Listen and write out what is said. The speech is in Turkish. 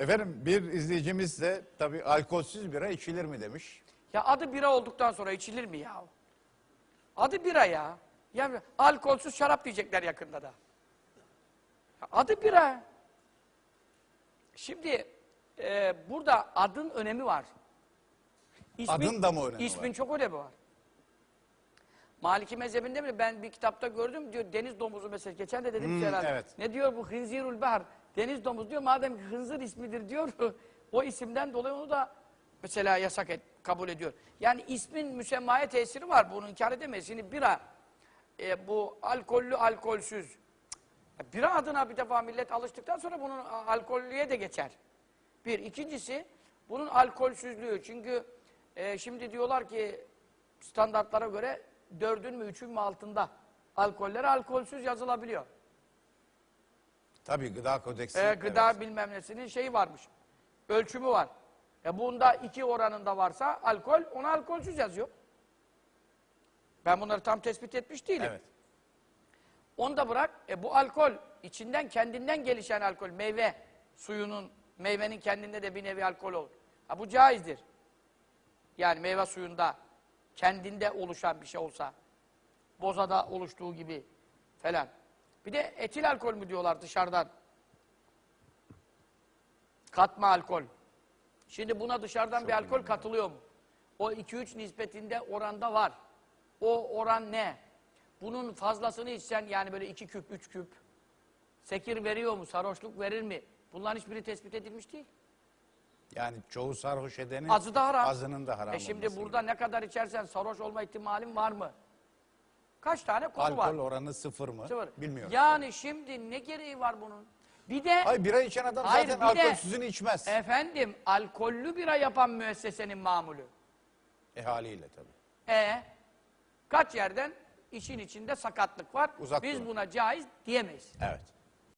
Efendim bir izleyicimiz de tabii alkolsüz bira içilir mi demiş. Ya adı bira olduktan sonra içilir mi ya? Adı bira ya. Ya alkolsüz şarap diyecekler yakında da. Ya adı bira. Şimdi e, burada adın önemi var. Adın da mı önemi İsmin var? çok önemi var. Maliki mezhebinde bile ben bir kitapta gördüm diyor deniz domuzu mesela. Geçen de dedim Hmm, ki herhalde. evet. Ne diyor bu hınzirul bahar? Deniz domuzu diyor madem ki hınzır ismidir diyor. o isimden dolayı onu da mesela yasak et, kabul ediyor. Yani ismin müsemmaya tesiri var. Bunu inkar edemeyiz. Şimdi bira e, bu alkollü alkolsüz. Bira adına bir defa millet alıştıktan sonra bunun alkollüye de geçer. Bir. ikincisi bunun alkolsüzlüğü. Çünkü e, şimdi diyorlar ki standartlara göre dördün mü üçün mü altında alkoller alkolsüz yazılabiliyor. Tabii gıda kodeksi. E, gıda evet. bilmem nesinin şeyi varmış. Ölçümü var. E bunda iki oranında varsa alkol, ona alkolsüz yazıyor. Ben bunları tam tespit etmiş değilim. Evet. Onu da bırak. E bu alkol içinden kendinden gelişen alkol. Meyve suyunun, meyvenin kendinde de bir nevi alkol olur. Ha bu caizdir. Yani meyve suyunda kendinde oluşan bir şey olsa. Bozada oluştuğu gibi falan. Bir de etil alkol mü diyorlar dışarıdan. Katma alkol. Şimdi buna dışarıdan bir alkol katılıyor mu? O 2-3 nispetinde oranda var. O oran ne? Bunun fazlasını içsen yani böyle 2 küp, 3 küp sekir veriyor mu, sarhoşluk verir mi? Bunların hiçbiri tespit edilmiş değil. Yani çoğu sarhoş edenin Azı da haram. azının da haram E şimdi olması burada ne kadar içersen sarhoş olma ihtimalin var mı? Kaç tane konu var? Alkol oranı sıfır mı? Sıfır. Bilmiyorum. Yani şimdi ne gereği var bunun? Bir de Ay bira içen adam Hayır, zaten bir de- alkolsüzünü içmez. efendim alkollü bira yapan müessesenin mamulü. E haliyle tabii. E kaç yerden işin içinde sakatlık var. Uzak Biz durun. buna caiz diyemeyiz. Evet.